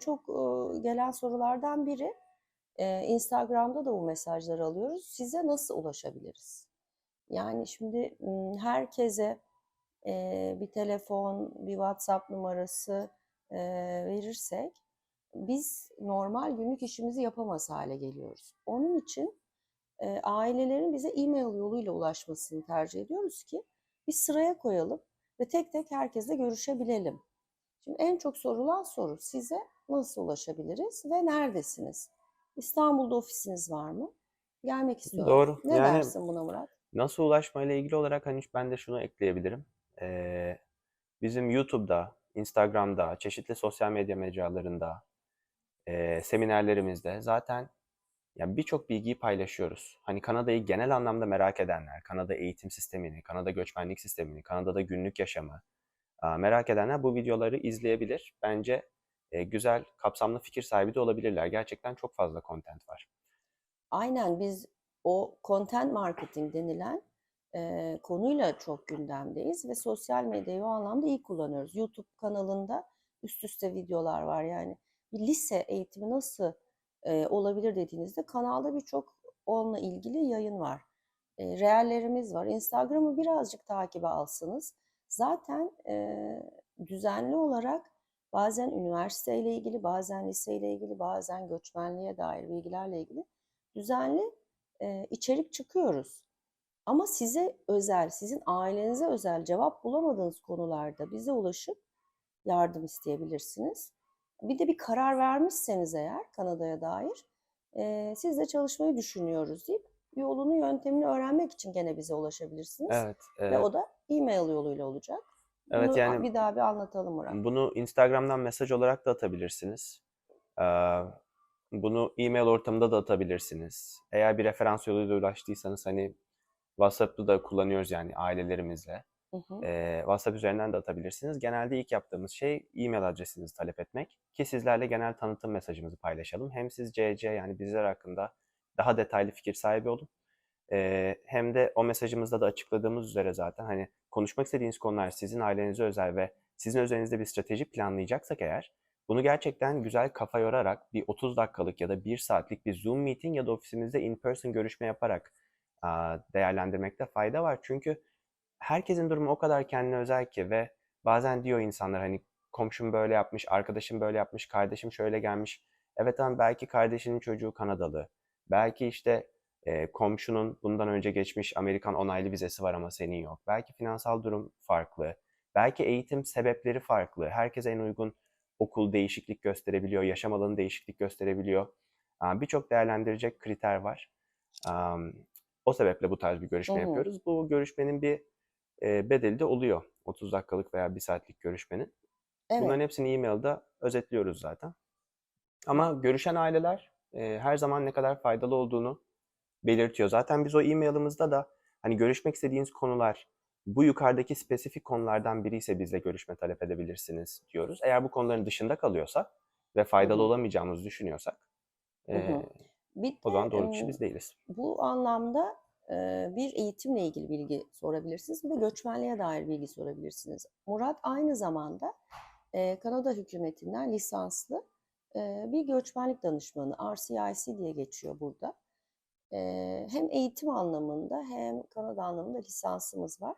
çok gelen sorulardan biri Instagram'da da bu mesajları alıyoruz. Size nasıl ulaşabiliriz? Yani şimdi herkese bir telefon, bir WhatsApp numarası verirsek biz normal günlük işimizi yapamaz hale geliyoruz. Onun için ailelerin bize e-mail yoluyla ulaşmasını tercih ediyoruz ki bir sıraya koyalım ve tek tek herkesle görüşebilelim. Şimdi en çok sorulan soru size nasıl ulaşabiliriz ve neredesiniz? İstanbul'da ofisiniz var mı? Gelmek istiyorum. Doğru. Ne Yani dersin buna Murat? nasıl ulaşmayla ilgili olarak hani ben de şunu ekleyebilirim. Ee, bizim YouTube'da, Instagram'da, çeşitli sosyal medya mecralarında, e, seminerlerimizde zaten yani birçok bilgiyi paylaşıyoruz. Hani Kanada'yı genel anlamda merak edenler, Kanada eğitim sistemini, Kanada göçmenlik sistemini, Kanada'da günlük yaşamı merak edenler bu videoları izleyebilir. Bence güzel, kapsamlı fikir sahibi de olabilirler. Gerçekten çok fazla content var. Aynen biz o content marketing denilen e, konuyla çok gündemdeyiz ve sosyal medyayı o anlamda iyi kullanıyoruz. YouTube kanalında üst üste videolar var yani. Bir lise eğitimi nasıl e, olabilir dediğinizde kanalda birçok onunla ilgili yayın var. E, reellerimiz var. Instagram'ı birazcık takibe alsanız zaten e, düzenli olarak bazen üniversiteyle ilgili, bazen liseyle ilgili, bazen göçmenliğe dair bilgilerle ilgili düzenli e, içerik çıkıyoruz. Ama size özel, sizin ailenize özel cevap bulamadığınız konularda bize ulaşıp yardım isteyebilirsiniz. Bir de bir karar vermişseniz eğer Kanada'ya dair e, sizle çalışmayı düşünüyoruz deyip yolunu yöntemini öğrenmek için gene bize ulaşabilirsiniz. Evet, Ve e, o da e-mail yoluyla olacak. evet Bunu yani bir daha bir anlatalım Murat. Bunu Instagram'dan mesaj olarak da atabilirsiniz. Ee, Bunu e-mail ortamında da atabilirsiniz. Eğer bir referans yoluyla ulaştıysanız hani WhatsApp'ı da kullanıyoruz yani ailelerimizle. Hı hı. Ee, WhatsApp üzerinden de atabilirsiniz. Genelde ilk yaptığımız şey e-mail adresinizi talep etmek ki sizlerle genel tanıtım mesajımızı paylaşalım. Hem siz CC yani bizler hakkında daha detaylı fikir sahibi olun. Ee, hem de o mesajımızda da açıkladığımız üzere zaten hani konuşmak istediğiniz konular sizin ailenize özel ve sizin özelinizde bir strateji planlayacaksak eğer bunu gerçekten güzel kafa yorarak bir 30 dakikalık ya da 1 saatlik bir Zoom meeting ya da ofisimizde in-person görüşme yaparak değerlendirmekte fayda var. Çünkü herkesin durumu o kadar kendine özel ki ve bazen diyor insanlar hani komşum böyle yapmış, arkadaşım böyle yapmış, kardeşim şöyle gelmiş. Evet ama belki kardeşinin çocuğu Kanadalı. Belki işte e, komşunun bundan önce geçmiş Amerikan onaylı vizesi var ama senin yok. Belki finansal durum farklı. Belki eğitim sebepleri farklı. Herkese en uygun okul değişiklik gösterebiliyor, yaşam alanı değişiklik gösterebiliyor. Birçok değerlendirecek kriter var. O sebeple bu tarz bir görüşme hı. yapıyoruz. Bu görüşmenin bir bedeli de oluyor. 30 dakikalık veya 1 saatlik görüşmenin. Evet. Bunların hepsini e-mail'de özetliyoruz zaten. Ama görüşen aileler her zaman ne kadar faydalı olduğunu belirtiyor. Zaten biz o e-mail'ımızda da hani görüşmek istediğiniz konular bu yukarıdaki spesifik konulardan biri ise bizle görüşme talep edebilirsiniz diyoruz. Eğer bu konuların dışında kalıyorsak ve faydalı hı. olamayacağımızı düşünüyorsak Hı hı. e, Bir o zaman doğru kişi biz değiliz. bu anlamda e, bir eğitimle ilgili bilgi sorabilirsiniz. De göçmenliğe dair bilgi sorabilirsiniz. Murat aynı zamanda e, Kanada hükümetinden lisanslı e, bir göçmenlik danışmanı. RCIC diye geçiyor burada. Hem eğitim anlamında hem Kanada anlamında lisansımız var.